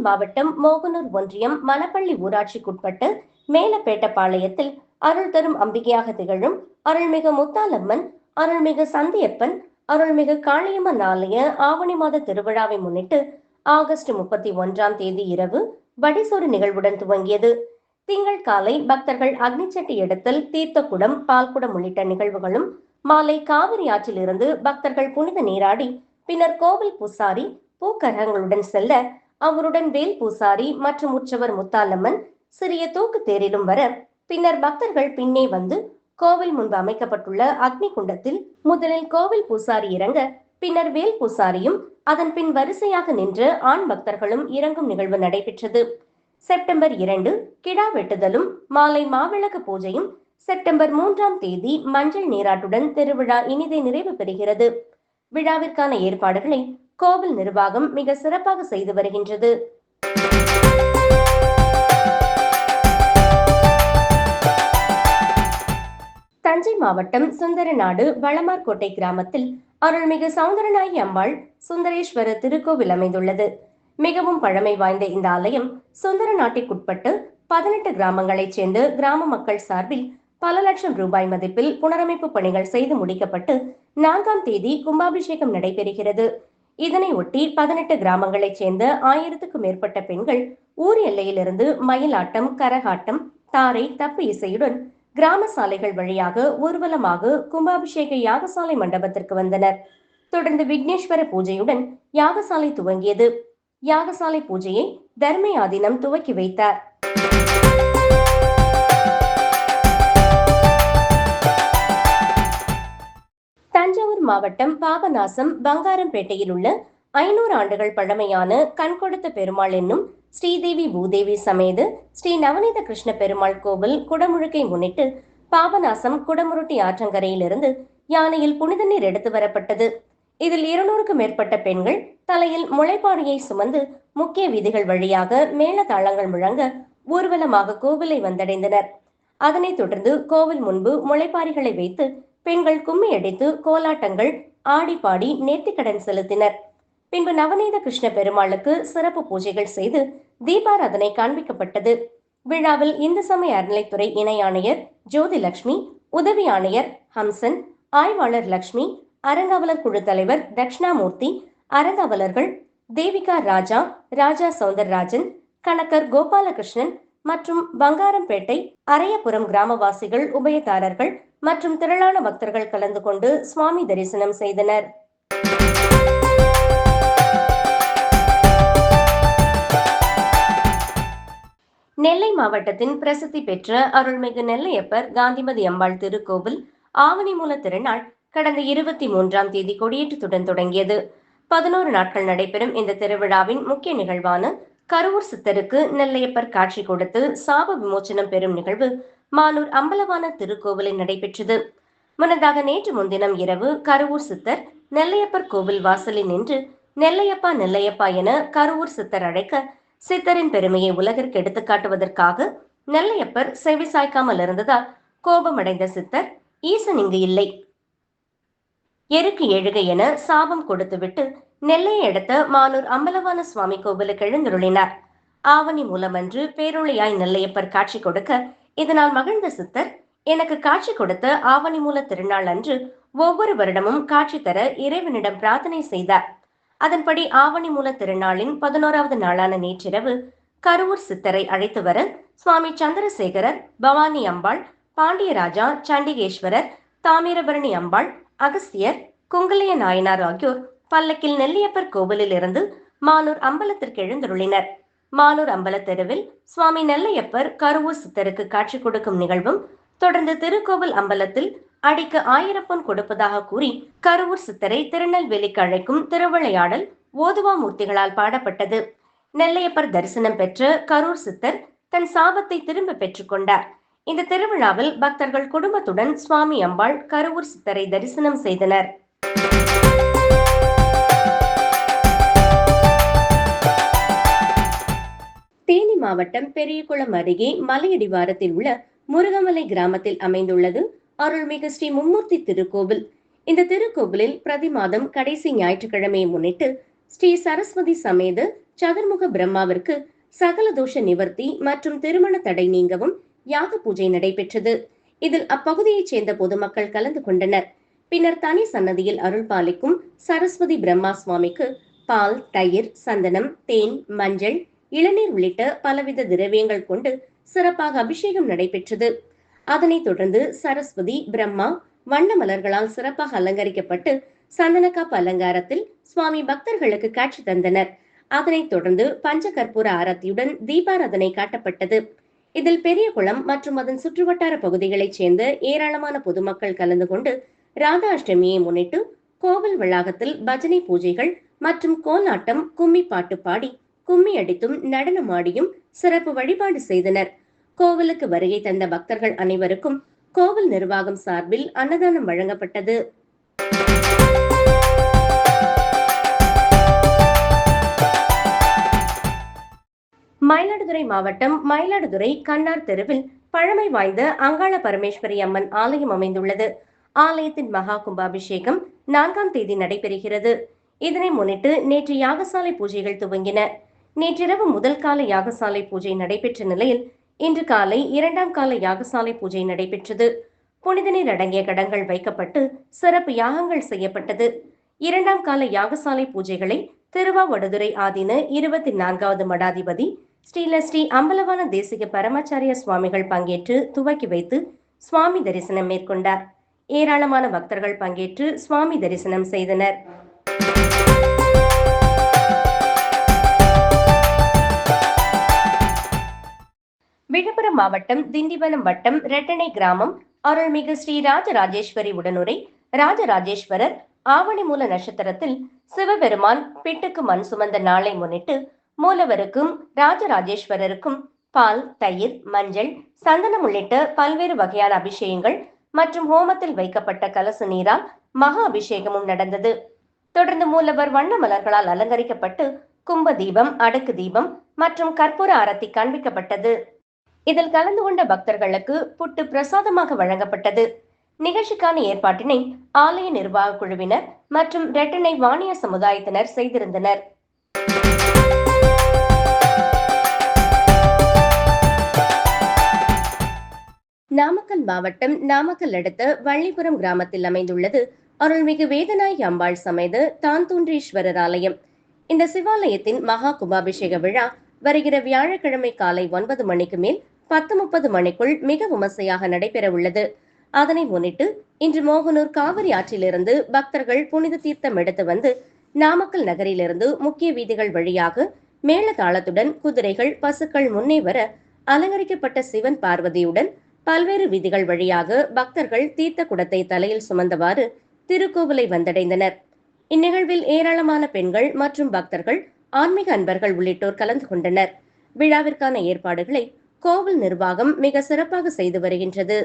மாவட்டம் மோகனூர் ஒன்றியம் மணப்பள்ளி ஊராட்சிக்குட்பட்ட மேலப்பேட்டப்பாளையத்தில் அருள் தரும் அம்பிகையாக திகழும் அருள்மிகு முத்தாலம்மன் அருள்மிகு சந்தியப்பன் அருள்மிகு காளியம்மன் ஆலய ஆவணி மாத திருவிழாவை முன்னிட்டு ஆகஸ்ட் முப்பத்தி ஒன்றாம் தேதி இரவு வடிசோறு நிகழ்வுடன் துவங்கியது. திங்கள் காலை பக்தர்கள் அக்னிச்சட்டி இடத்தில் தீர்த்தக்குடம் பால்குடம் உள்ளிட்ட நிகழ்வுகளும் மாலை காவிரி ஆற்றிலிருந்து பக்தர்கள் புனித நீராடி பின்னர் கோவில் பூசாரி பூக்கரகங்களுடன் செல்ல அவருடன் வேல் பூசாரி மற்றும் உற்சவர் முத்தாலம்மன் சிறிய தூக்கு தேரிலும் வர பின்னர் பக்தர்கள் பின்னே வந்து கோவில் முன்பு அமைக்கப்பட்டுள்ள அக்னி குண்டத்தில் முதலில் கோவில் பூசாரி இறங்க பின்னர் வேல் பூசாரியும் அதன் பின் வரிசையாக நின்று ஆண் பக்தர்களும் இறங்கும் நிகழ்வு நடைபெற்றது. செப்டம்பர் இரண்டு கிடா வெட்டுதலும் மாலை மாவிளக்கு பூஜையும் செப்டம்பர் மூன்றாம் தேதி மஞ்சள் நீராட்டுடன் திருவிழா இனிதே நிறைவு பெறுகிறது. விழாவிற்கான ஏற்பாடுகளை கோவில் நிர்வாகம் மிக சிறப்பாக செய்து வருகின்றது. தஞ்சை மாவட்டம் சுந்தரநாடு வளமார்கோட்டை கிராமத்தில் அருள்மிகு சௌந்தரநாயகி அம்பாள் சுந்தரேஸ்வர திருக்கோவில் அமைந்துள்ளது. மிகவும் பழமை வாய்ந்த இந்த ஆலயம் சுந்தர நாட்டிற்குட்பட்டு பதினெட்டு கிராமங்களைச் சேர்ந்த கிராம மக்கள் சார்பில் பல லட்சம் ரூபாய் மதிப்பில் புனரமைப்பு பணிகள் செய்து முடிக்கப்பட்டு நான்காம் தேதி கும்பாபிஷேகம் நடைபெறுகிறது. இதனை ஒட்டி பதினெட்டு கிராமங்களைச் சேர்ந்த ஆயிரத்துக்கும் மேற்பட்ட பெண்கள் ஊர் எல்லையிலிருந்து மயிலாட்டம் கரகாட்டம் தாரை தப்பு இசையுடன் கிராம சாலைகள் வழியாக ஊர்வலமாக கும்பாபிஷேக யாகசாலை மண்டபத்திற்கு வந்தனர். தொடர்ந்து விக்னேஸ்வர பூஜையுடன் யாகசாலை துவங்கியது. யாகசாலை பூஜையை தர்ம துவக்கி வைத்தார். தஞ்சாவூர் மாவட்டம் பாபநாசம் பங்காரம்பேட்டையில் உள்ள ஐநூறு ஆண்டுகள் பழமையான கண்கொடுத்த பெருமாள் என்னும் ஸ்ரீதேவி பூதேவி சமேத ஸ்ரீ நவநீத கிருஷ்ண பெருமாள் கோவில் குடமுழுக்கை முன்னிட்டு பாபநாசம் குடமுருட்டி ஆற்றங்கரையிலிருந்து யானையில் புனித நீர் எடுத்து வரப்பட்டது. இதில் இருநூறுக்கும் மேற்பட்ட பெண்கள் தலையில் முளைப்பாடியை சுமந்து முக்கிய வீதிகள் வழியாக மேல தாளங்கள் முழங்க ஊர்வலமாக கோவிலை வந்தடைந்தனர். அதனைத் தொடர்ந்து கோவில் முன்பு முளைப்பாரிகளை வைத்து பெண்கள் கும்மி அடித்து கோலாட்டங்கள் ஆடி பாடி நேர்த்திக்கடன் செலுத்தினர். பின்பு நவநீத கிருஷ்ண பெருமாளுக்கு சிறப்பு பூஜைகள் செய்து தீபாராதனை காண்பிக்கப்பட்டது. விழாவில் இந்து சமய அறநிலைத்துறை இணை ஆணையர் ஜோதி லட்சுமி உதவி ஆணையர் ஹம்சன் ஆய்வாளர் லட்சுமி அறங்காவலர் குழு தலைவர் தட்சிணாமூர்த்தி அறங்காவலர்கள் தேவிகா ராஜா ராஜா சௌந்தரராஜன் கணக்கர் கோபாலகிருஷ்ணன் மற்றும் பங்காரம்பேட்டை அரையபுரம் கிராமவாசிகள் உபயதாரர்கள் மற்றும் திரளான பக்தர்கள் கலந்து கொண்டு சுவாமி தரிசனம் செய்தனர். நெல்லை மாவட்டத்தின் பிரசித்தி பெற்ற அருள்மிகு நெல்லையப்பர் காந்திமதி அம்பாள் திருக்கோவில் ஆவணி மூல திருநாள் கடந்த இருபத்தி மூன்றாம் தேதி கொடியேற்றத்துடன் தொடங்கியது. பதினோரு நாட்கள் நடைபெறும் இந்த திருவிழாவின் முக்கிய நிகழ்வான கருவூர் சித்தருக்கு நெல்லையப்பர் காட்சி கொடுத்து சாப விமோச்சனம் பெறும் நிகழ்வு மாலூர் அம்பலவான திருக்கோவிலில் நடைபெற்றது. முன்னதாக நேற்று முன்தினம் இரவு கருவூர் சித்தர் நெல்லையப்பர் கோவில் வாசலில் நின்று நெல்லையப்பா நெல்லையப்பா என கருவூர் சித்தர் அழைக்க சித்தரின் பெருமையை உலகிற்கு எடுத்துக்காட்டுவதற்காக நெல்லையப்பர் செவி சாய்க்காமல் இருந்ததால் கோபமடைந்த சித்தர் ஈசன் இங்கு இல்லை. எருக்கு எழுக என சாபம் கொடுத்துவிட்டு நெல்லையை அடுத்த மானூர் அம்பலவான சுவாமி கோவிலுக்கு எழுந்துருளினார். ஆவணி மூலமன்று பேரொழியாய் நெல்லையப்பர் காட்சி கொடுக்க இதனால் மகிழ்ந்த சித்தர் எனக்கு காட்சி கொடுத்த ஆவணி மூல திருநாள் அன்று ஒவ்வொரு வருடமும் காட்சி தர இறைவனிடம் பிரார்த்தனை செய்தார். அதன்படி ஆவணி மூல திருநாளின் பதினோராவது நாளான நேற்றிரவு கரூர் சித்தரை அழைத்து வர சுவாமி சந்திரசேகரர் பவானி அம்பாள் பாண்டியராஜா சண்டிகேஸ்வரர் தாமிரபரணி அம்பாள் அகஸ்தியர் குங்கலிய நாயனார் ஆகியோர் பல்லக்கில் நெல்லியப்பர் கோவிலில் இருந்து மானூர் அம்பலத்திற்கு எழுந்தருளினர். மானூர் அம்பல தெருவில் சுவாமி நெல்லையப்பர் கருவூர் சித்தருக்கு காட்சி கொடுக்கும் நிகழ்வும் தொடர்ந்து திருக்கோவில் அம்பலத்தில் அடிக்கு ஆயிரம் பொன் கொடுப்பதாக கூறி கருவூர் சித்தரை திருநெல்வேலிக்கு அழைக்கும் திருவிளையாடல் ஓதுவா மூர்த்திகளால் பாடப்பட்டது. நெல்லையப்பர் தரிசனம் பெற்ற கரூர் சித்தர் தன் சாபத்தை திரும்ப பெற்றுக்கொண்டார் இந்த திருவிழாவில் பக்தர்கள் குடும்பத்துடன் சுவாமி அம்பாள் கருவூர் சித்தரை தரிசனம் செய்தனர். மாவட்டம் பெரியகுளம் அருகே மலையடிவாரத்தில் உள்ள முருகமலை கிராமத்தில் அமைந்துள்ளது அருள்மிகு ஸ்ரீ மும்மூர்த்தி திருக்கோவில். இந்த திருக்கோவிலில் பிரதி மாதம் கடைசி ஞாயிற்றுக்கிழமையை முன்னிட்டு ஸ்ரீ சரஸ்வதி சமேத சதுர்முக பிரம்மாவிற்கு சகல தோஷ நிவர்த்தி மற்றும் திருமண தடை நீங்கவும் யாக பூஜை நடைபெற்றது. இதில் அப்பகுதியைச் சேர்ந்த பொதுமக்கள் கலந்து கொண்டனர். பின்னர் தனி சன்னதியில் அருள் பாலிக்கும் சரஸ்வதி பிரம்மா சுவாமிக்கு பால் தயிர் சந்தனம் தேன் மஞ்சள் இளநீர் உள்ளிட்ட பலவித திரவியங்கள் கொண்டு சிறப்பாக அபிஷேகம் நடைபெற்றது. அதனைத் தொடர்ந்து சரஸ்வதி பிரம்மா வண்ண மலர்களால் சிறப்பாக அலங்கரிக்கப்பட்டு சந்தனக்காப்பு அலங்காரத்தில் சுவாமி பக்தர்களுக்கு காட்சி தந்தனர். அதனைத் தொடர்ந்து பஞ்ச கற்பூர ஆரத்தியுடன் தீபாராதனை காட்டப்பட்டது. இதில் பெரியகுளம் மற்றும் அதன் சுற்றுவட்டார பகுதிகளைச் சேர்ந்த ஏராளமான பொதுமக்கள் கலந்து கொண்டு ராதா அஷ்டமியை முன்னிட்டு கோவில் வளாகத்தில் பஜனை பூஜைகள் மற்றும் கோலாட்டம் கும்மி பாட்டு பாடி கும்மி அடித்தும் நடனமாடியும் சிறப்பு வழிபாடு செய்தனர். கோவிலுக்கு வருகை தந்த பக்தர்கள் அனைவருக்கும் கோவில் நிர்வாகம் சார்பில் அன்னதானம் வழங்கப்பட்டது. மயிலாடுதுறை மாவட்டம் மயிலாடுதுறை கண்ணார் தெருவில் பழமை வாய்ந்த அங்காள பரமேஸ்வரி அம்மன் ஆலயம் அமைந்துள்ளது. ஆலயத்தின் மகா கும்பாபிஷேகம் நான்காம் தேதி நடைபெறுகிறது. இதனை முன்னிட்டு நேற்று யாகசாலை பூஜைகள் துவங்கின. நேற்றிரவு முதல் கால யாகசாலை பூஜை நடைபெற்ற நிலையில் இன்று காலை இரண்டாம் கால யாகசாலை பூஜை நடைபெற்றது. புனித நீர் அடங்கிய கடங்கள் வைக்கப்பட்டு சிறப்பு யாகங்கள் செய்யப்பட்டது. இரண்டாம் கால யாகசாலை பூஜைகளை திருவாவடுதுறை ஆதீன இருபத்தி நான்காவது மடாதிபதி ஸ்ரீலஸ்ரீ அம்பலவான தேசிக பரமாச்சாரிய சுவாமிகள் பங்கேற்று துவக்கி வைத்து சுவாமி தரிசனம் மேற்கொண்டார். ஏராளமான பக்தர்கள் பங்கேற்று சுவாமி தரிசனம் செய்தனர். விழுப்புரம் மாவட்டம் திண்டிவனம் வட்டம் ரெட்டனை கிராமம் அருள்மிகு ஸ்ரீ ராஜராஜேஸ்வரி உடனுரை ராஜராஜேஸ்வரர் ஆவணி மூல நட்சத்திரத்தில் சிவபெருமான் பிட்டுக்கு மண் சுமந்த நாளை முன்னிட்டு மூலவருக்கும் ராஜராஜேஸ்வரருக்கும் பால் தயிர் மஞ்சள் சந்தனம் உள்ளிட்ட பல்வேறு வகையான அபிஷேகங்கள் மற்றும் ஹோமத்தில் வைக்கப்பட்ட கலச நீரால் மகா அபிஷேகமும் நடந்தது. தொடர்ந்து மூலவர் வண்ண மலர்களால் அலங்கரிக்கப்பட்டு கும்ப தீபம் அடுக்கு தீபம் மற்றும் கற்பூர ஆரத்தி காண்பிக்கப்பட்டது. இதில் கலந்து கொண்ட பக்தர்களுக்கு புட்டு பிரசாதமாக வழங்கப்பட்டது. நிகழ்ச்சிக்கான ஏற்பாட்டினை ஆலய நிர்வாக குழுவினர் மற்றும் ரெட்டனை வாணிய சமுதாயத்தினர் செய்திருந்தனர். நாமக்கல் மாவட்டம் நாமக்கல் அடுத்த வள்ளிபுரம் கிராமத்தில் அமைந்துள்ளது அருள்மிகு வேதநாய் அம்பாள் சமைத தாந்தோன்றீஸ்வரர் ஆலயம். இந்த சிவாலயத்தின் மகா கும்பாபிஷேக விழா வருகிற வியாழக்கிழமை காலை ஒன்பது மணிக்கு மேல் பத்து முப்பது மணிக்குள் மிக விமர்சையாக நடைபெற உள்ளது அதனை முன்னிட்டு இன்று மோகனூர் காவிரி ஆற்றிலிருந்து பக்தர்கள் புனித தீர்த்தம் எடுத்து வந்து நாமக்கல் நகரிலிருந்து முக்கிய வீதிகள் வழியாக மேளதாளத்துடன் குதிரைகள் பசுக்கள் முன்னே வர அலங்கரிக்கப்பட்ட சிவன் பார்வதியுடன் பல்வேறு வீதிகள் வழியாக பக்தர்கள் தீர்த்த குடத்தை தலையில் சுமந்தவாறு திருக்கோவிலை வந்தடைந்தனர். இந்நிகழ்வில் ஏராளமான பெண்கள் மற்றும் பக்தர்கள் ஆன்மீக அன்பர்கள் உள்ளிட்டோர் கலந்து கொண்டனர். விழாவிற்கான ஏற்பாடுகளை கோவில் நிர்வாகம் மிக சிறப்பாக செய்து வருகின்றது.